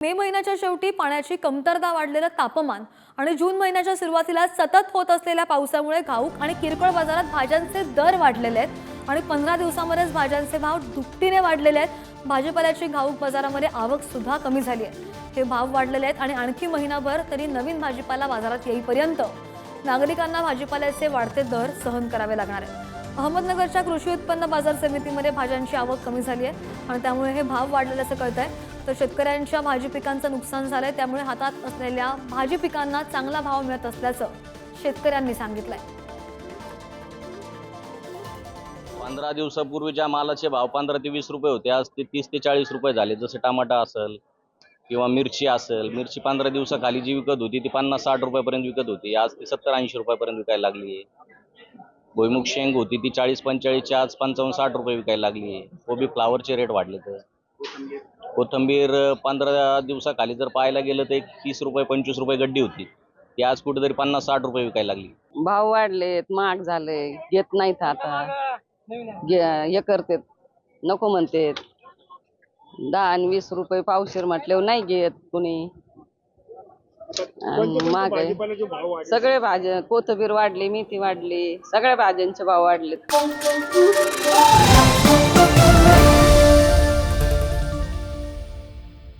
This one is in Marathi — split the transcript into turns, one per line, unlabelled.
मे महिन्याच्या शेवटी पाण्याची कमतरता वाढलेलं तापमान आणि जून महिन्याच्या सुरुवातीला सतत होत असलेल्या पावसामुळे घाऊक आणि किरकोळ बाजारात भाज्यांचे दर वाढलेले आहेत आणि पंधरा दिवसामध्येच भाज्यांचे भाव दुपटीने वाढलेले आहेत. भाजीपाल्याची घाऊक बाजारामध्ये आवक सुद्धा कमी झाली आहे. हे भाव वाढलेले आहेत आणि आणखी महिनाभर तरी नवीन भाजीपाला बाजारात येईपर्यंत नागरिकांना भाजीपाल्याचे वाढते दर सहन करावे लागणार आहेत. अहमदनगरच्या कृषी उत्पन्न बाजार समितीमध्ये भाज्यांची आवक कमी झाली आहे आणि त्यामुळे हे भाव वाढलेल्याचं कळत आहे तर शेतकऱ्यांच्या भाजी पिकांचं नुकसान झालंय त्यामुळे हातात असलेल्या भाजी पिकांना चांगला भाव मिळत असल्याचं शेतकऱ्यांनी सांगितलंय.
पंधरा दिवसापूर्वीच्या मालाचे भाव पंधरा ते वीस रुपये होते आज ते तीस ते चाळीस रुपये झाले. जसे टमाटा असेल किंवा मिरची असेल मिरची पंधरा दिवसाखाली जी विकत होती ती पन्नास साठ रुपयापर्यंत विकत होती. आज ती सत्तर ऐंशी रुपयापर्यंत विकायला लागली आहे. भुईमुग शेंग होती ती चाळीस पंचेचाळीसची आज पंचावन्न साठ रुपये विकायला लागली आहे. कोबी फ्लावरचे रेट वाढले तर. कोथंबीर पंधरा दिवसाखाली जर पाहायला गेलं तर एक तीस रुपये पंचवीस रुपये गड्डी होती. ती आज कुठेतरी पन्नास साठ रुपये विकायला लागली.
भाव वाढलेत महाग झाले घेत नाहीत आता. घे- हे करतेत नको म्हणतेत. दहा आणि वीस रुपये पावशेर म्हटल्यावर नाही घेत कुणी. आणि महाग आहे. सगळे भाज्या कोथंबीर वाढली मेथी वाढली सगळ्या भाज्यांचे भाव वाढलेत.